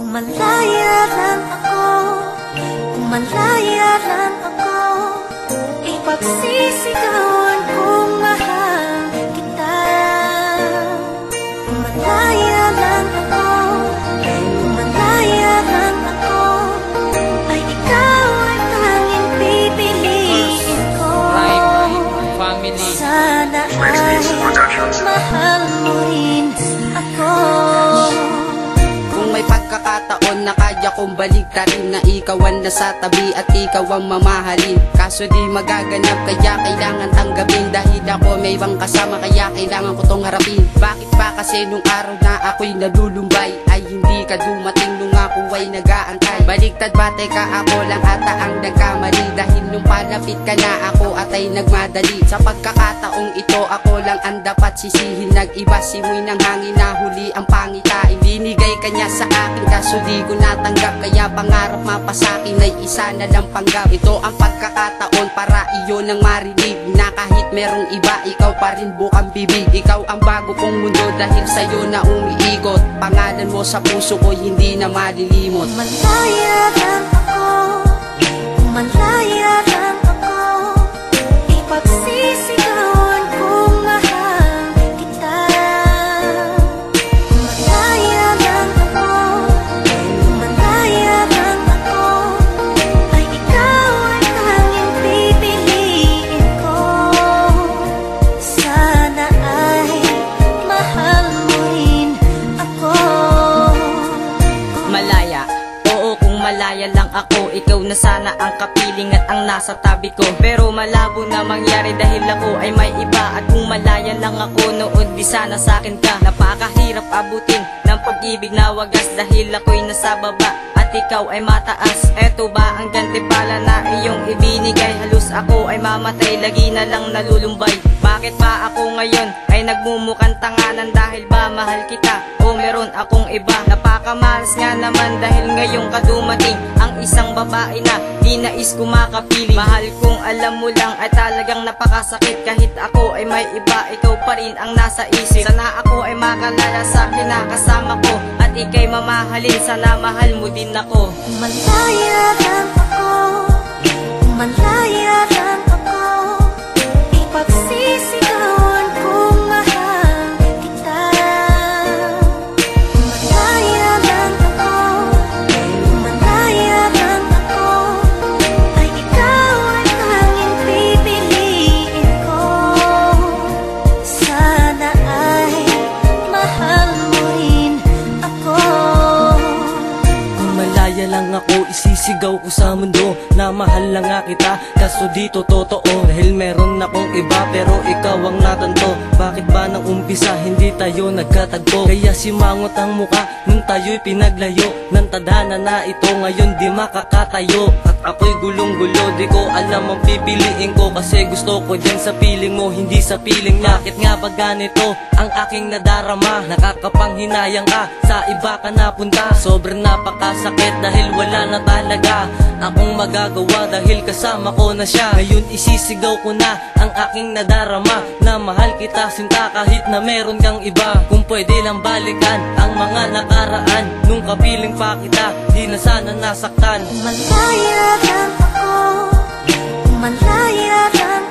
Kung malaya lang ako Kung malaya lang ako. Ipagsisigawan kong mahal kita. Kung malaya lang ako Kung malaya lang ako. Ay ikaw ang tanging pipiliin ko. Family. Sana ay mahal mo rin pagkakataon na kaya kong baligtarin Na ikaw ang nasa tabi at ikaw ang mamahalin. Kaso di magaganap kaya kailangan tanggapin. Dahil ako may ibang kasama kaya kailangan ko tong harapin. Bakit ba kasi nung araw na ako'y nalulumbay Ay hindi ka dumating. Nung ako ay nagaantay Baligtad ba teka ako lang ata ang nagkamali. Dahil nung palapit ka na ako at ay nagmadali. Sa pagkakataong ito ako lang ang dapat sisihin. Nag-iba simoy ng hangin na huli ang pangitain Binigay ka niya sa akin. Kaso di ko natanggap Kaya pangarap mapasakin ay isa na lang panggap. Ito ang pagkakataon para iyon ang marinig Merong iba ikaw pa rin bukang bibig. Ikaw ang bago kong mundo dahil sa'yo na umiikot. Pangalan mo sa puso ko hindi na malilimot. Malaya lang Ikaw na sana ang kapiling at ang nasa tabi ko. Pero malabo na mangyari dahil ako ay may iba. At kung malaya lang ako noon di sana sa akin ka. Napakahirap abutin ng pag-ibig na wagas Dahil ako'y nasa baba. At ikaw ay mataas. Eto ba ang gantipala na iyong ibinigay? Halos ako ay mamatay. Lagi na lang nalulumbay Bakit ba ako ngayon ay nagmumukang tanganan? Dahil ba mahal kita? O meron akong iba? Napakamalas nga naman dahil ngayong kadumating Ang isang babae na di nais ko makapiling Mahal kong alam mo lang ay talagang napakasakit. Kahit ako ay may iba, ikaw pa rin ang nasa isip. Sana ako ay makalala sa kinakasama ko At ikay mamahalin, sana mahal mo din ako. Kung malaya lang ako ako, isisigaw ko sa mundo Na mahal lang nga kita, kaso dito totoo Dahil meron akong iba, pero ikaw ang natanto Bakit ba nang umpisa, hindi tayo nagkatagpo? Kaya simangot ang muka, nung tayo'y pinaglayo. Nang tadhana na ito, ngayon di makakatayo. At ako'y gulong-gulo, di ko alam ang pipiliin ko. Kasi gusto ko dyan sa piling mo, hindi sa piling niya. Bakit nga ba ganito, ang aking nadarama? Nakakapanghinayang ka, sa iba ka napunta. Sobrang napakasakit dahil wala na talaga Akong magagawa dahil kasama ko na siya. Ngayon isisigaw ko na ang aking nadarama Na mahal kita sinta kahit na meron kang iba. Kung pwede lang balikan ang mga nakaraan Nung kapiling pa kita, di na sana nasaktan. Malaya lang ako. Malaya lang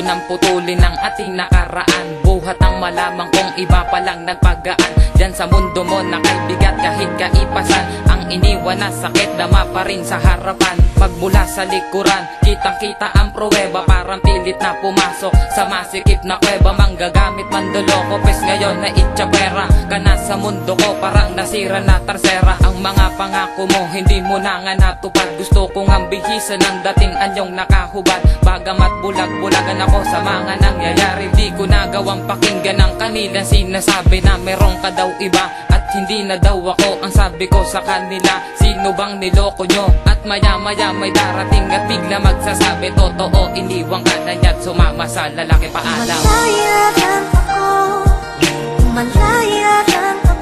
ko nang putulin ang ating nakaraan. Buhat ang malamang kung iba pa lang nagpagaan. Diyan sa mundo mo na kaibigat kahit kaipasan Ang iniwan na sakit dama pa rin sa harapan. Magmula sa likuran, kitang kita ang pruweba. Parang pilit na pumasok sa masikip na kuweba. Manggagamit mandoloko, pes ngayon na itsapera Ka na sa mundo ko, parang nasira na tarsera. Ang mga pangako mo, hindi mo na nga natupad. Gusto kong ang bihisan ng dating anyong nakahubad. Bagamat bulag-bulagan ako sa mga nangyayari Di ko nagawang pakinggan ang kanilang sinasabi Na meron ka daw iba hindi na daw ako Ang sabi ko sa kanila. Sino bang niloko nyo? At maya maya may darating at bigla magsasabi Totoo, iniwang ka na niya't sumama sa lalaki paalam. Malaya lang ako. Malaya lang ako